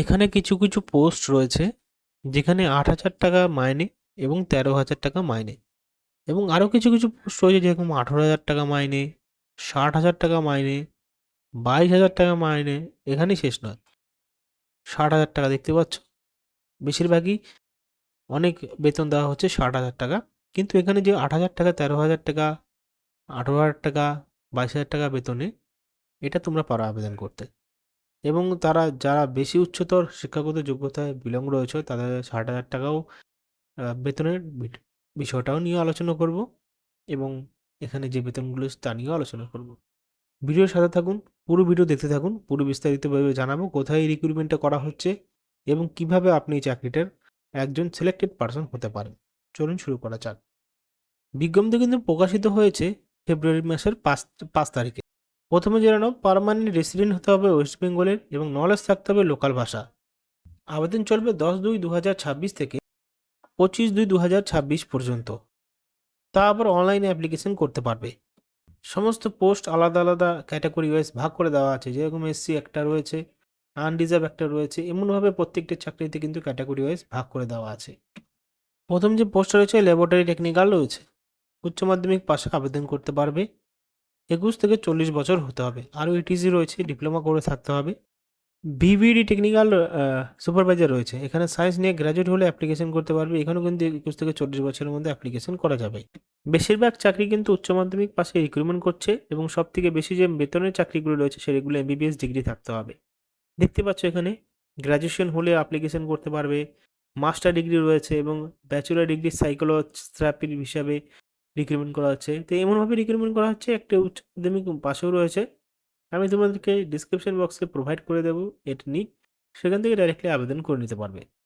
এখানে কিছু কিছু পোস্ট রয়েছে যেখানে আট হাজার টাকা মাইনে এবং তেরো হাজার টাকা মাইনে এবং আরও কিছু কিছু পোস্ট রয়েছে যেরকম আঠেরো হাজার টাকা মাইনে, ষাট হাজার টাকা মাইনে, বাইশ হাজার টাকা মাইনে, এখানেই শেষ নয়। ষাট হাজার টাকা দেখতে পাচ্ছ? বেশিরভাগই অনেক বেতন দেওয়া হচ্ছে ষাট হাজার টাকা। কিন্তু এখানে যে আট হাজার টাকা, তেরো হাজার টাকা, আঠেরো হাজার টাকা, বাইশ হাজার টাকা বেতনে এটা তোমরা পারো আবেদন করতে। এবং তারা যারা বেশি উচ্চতর শিক্ষাগত যোগ্যতায় বিলং রয়েছে, তাদের ষাট হাজার টাকাও বেতনের বিষয়টাও নিয়ে আলোচনা করব এবং এখানে যে বেতনগুলো তা নিয়েও আলোচনা করব। ভিডিওর সাথে থাকুন, পুরো ভিডিও দেখতে থাকুন, পুরো বিস্তারিতভাবে জানাব কোথায় রিক্রুটমেন্টটা করা হচ্ছে এবং কীভাবে আপনি চাকরিটার একজন সিলেক্টেড পারসন হতে পারেন। চলুন শুরু করা যাক। বিজ্ঞপ্তি কিন্তু প্রকাশিত হয়েছে ফেব্রুয়ারি মাসের পাঁচ পাঁচ তারিখে। প্রথমে জেনে পারমানেন্ট রেসিডেন্ট হতে হবে ওয়েস্ট বেঙ্গলের এবং নলেজ থাকতে হবে লোকাল ভাষা। আবেদন চলবে দশ দুই দু থেকে পঁচিশ দুই দু পর্যন্ত। তা আবার অনলাইনে অ্যাপ্লিকেশন করতে পারবে। সমস্ত পোস্ট আলাদা আলাদা ক্যাটাগরি ওয়াইজ ভাগ করে দেওয়া আছে। যেরকম এসসি একটা রয়েছে, আনরিজার্ভ একটা রয়েছে, এমনভাবে প্রত্যেকটা চাকরিতে কিন্তু ক্যাটাগরি ওয়াইজ ভাগ করে দেওয়া আছে। প্রথম যে পোস্ট রয়েছে, ল্যাবরেটরি টেকনিক্যাল রয়েছে। উচ্চ মাধ্যমিক পাশে আবেদন করতে পারবে। একুশ থেকে চল্লিশ বছর হতে হবে। আরও ইটিসি রয়েছে, ডিপ্লোমা করে থাকতে হবে। ভিভিডি টেকনিক্যাল সুপারভাইজার রয়েছে। এখানে সায়েন্স নিয়ে গ্র্যাজুয়েট হলে অ্যাপ্লিকেশন করতে পারবে। এখানেও কিন্তু একুশ থেকে চল্লিশ বছরের মধ্যে অ্যাপ্লিকেশন করা যাবে। বেশিরভাগ চাকরি কিন্তু উচ্চ মাধ্যমিক পাশে রিক্রুটমেন্ট করছে এবং সব থেকে বেশি যে বেতনের চাকরিগুলো রয়েছে সেগুলো এমবিবিএস ডিগ্রি থাকতে হবে। দেখতে পাচ্ছ এখানে গ্র্যাজুয়েশন হলে অ্যাপ্লিকেশন করতে পারবে। মাস্টার ডিগ্রি রয়েছে এবং ব্যাচেলর ডিগ্রি সাইকোলথেরাপির হিসাবে রিক্রুটমেন্ট করা হচ্ছে। তো এমনভাবে রিক্রুটমেন্ট করা হচ্ছে, একটা উচ্চ মাধ্যমিক পাশেও রয়েছে। আমি তোমাদেরকে ডিসক্রিপশন বক্সে প্রোভাইড করে দেবো, এটা নিক সেখান থেকে ডাইরেক্টলি আবেদন করে নিতে পারবে।